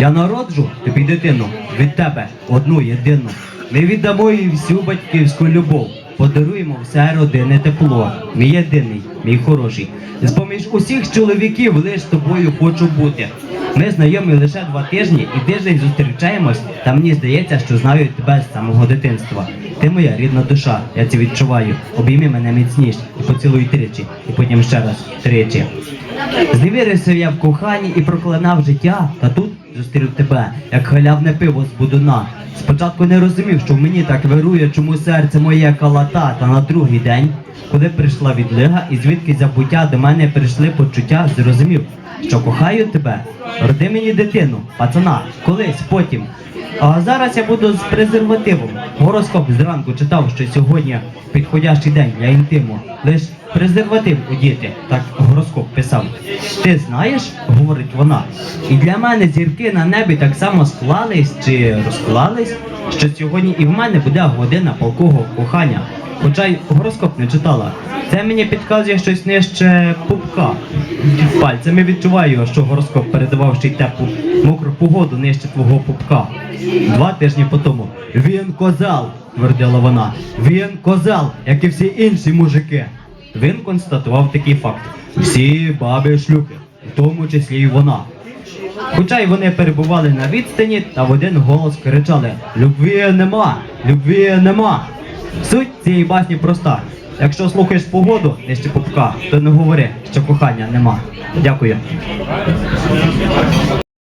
Я народжу тобі дитину від тебе одну єдину. Ми віддамо їй всю батьківську любов. Подаруємо все родине тепло. Мій єдиний, мій хороший. З поміж усіх чоловіків лиш тобою хочу бути. Ми знайомі лише два тижні і тиждень зустрічаємось, та мені здається, що знаю тебе з самого дитинства. Ти моя рідна душа, я це відчуваю. Обійми мене міцніше і поцілуй тричі, і потім ще раз тричі. Зневірився я в коханні і проклинав життя, та тут зустрів тебе, як халявне пиво з будуна. Спочатку не розумів, що в мені так вирує, чому серце моє калата, та на другий день, коли прийшла відлига і звідки забуття до мене прийшли почуття, зрозумів, що кохаю тебе. Роди мені дитину, пацана, колись, потім. А зараз я буду з презервативом. Гороскоп зранку читав, що сьогодні підходящий день для інтиму. Лиш презерватив удіти, так гороскоп писав. Ти знаєш, говорить вона, і для мене зірки на небі так само склались чи розклались, що сьогодні і в мене буде година полкого кохання. Хоча й гороскоп не читала. Це мені підказує щось нижче пупка. Пальцями відчуваю, що гороскоп передавав ще й теплу мокру погоду нижче твого пупка. Два тижні по тому. Він козел, твердила вона. Він козел, як і всі інші мужики. Він констатував такий факт: всі баби шлюхи, в тому числі й вона. Хоча й вони перебували на відстані та в один голос кричали: Любві нема! Любві нема! Суть цієї басні проста. Якщо слухаєш погоду нижче пупка, то не говори, що кохання нема. Дякую.